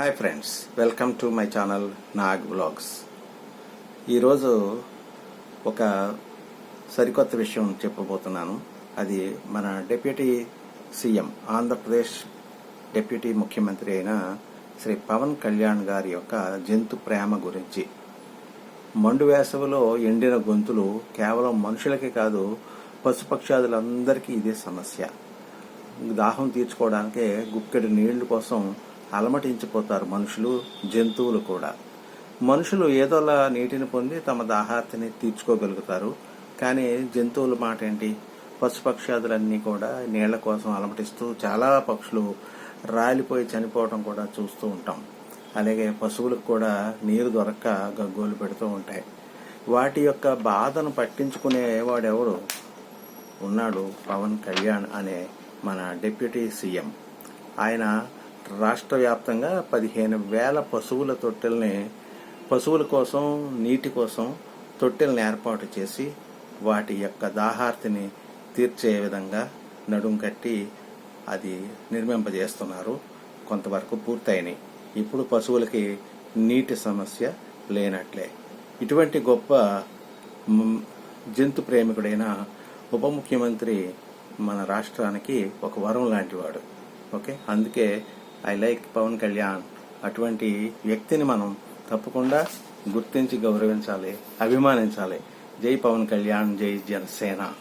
Hi friends welcome to my channel Nag blogs ఈరోజు ఒక సరికొత్త విషయం చెప్పబోతున్నాను. అది మన డిప్యూటీ సీఎం ఆంధ్రప్రదేశ్ డిప్యూటీ ముఖ్యమంత్రి అయిన శ్రీ పవన్ కళ్యాణ్ గారి యొక్క జంతు ప్రేమ గురించి. మండు వేసవిలో ఎండిన గొంతులు కేవలం మనుషులకే కాదు పశుపక్షాదులందరికీ ఇదే సమస్య. దాహం తీర్చుకోవడానికే గుక్కెడు నీళ్ళ కోసం అలమటించిపోతారు మనుషులు జంతువులు కూడా. మనుషులు ఏదోలా నీటిని పొంది తమ దాహార్తిని తీర్చుకోగలుగుతారు. కానీ జంతువుల మాట ఏంటి? పశుపక్షాదులన్నీ కూడా నీళ్ళ కోసం అలమటిస్తూ చాలా పక్షులు రాలిపోయి చనిపోవడం కూడా చూస్తూ ఉంటాం. అలాగే పశువులకు కూడా నీరు దొరక్క గగ్గోలు పెడుతూ ఉంటాయి. వాటి యొక్క బాధను పట్టించుకునే వాడెవడు? ఉన్నాడు పవన్ కళ్యాణ్ అనే మన డిప్యూటీ సీఎం. ఆయన రాష్ట్ర వ్యాప్తంగా పదిహేను వేల పశువుల తొట్టెల్ని పశువుల కోసం నీటి కోసం తొట్టెల్ని ఏర్పాటు చేసి వాటి యొక్క దాహార్తిని తీర్చే విధంగా నడుం కట్టి అది నిర్మింపజేస్తున్నారు. కొంతవరకు పూర్తయినాయి. ఇప్పుడు పశువులకి నీటి సమస్య లేనట్లే. ఇటువంటి గొప్ప జంతు ప్రేమికుడైన ఉప ముఖ్యమంత్రి మన రాష్ట్రానికి ఒక వరం లాంటివాడు. ఓకే? అందుకే ఐ లైక్ పవన్ కళ్యాణ్ అటువంటి వ్యక్తిని మనం తప్పకుండా గుర్తించి గౌరవించాలి అభిమానించాలి. జై పవన్ కళ్యాణ్ జై జనసేన.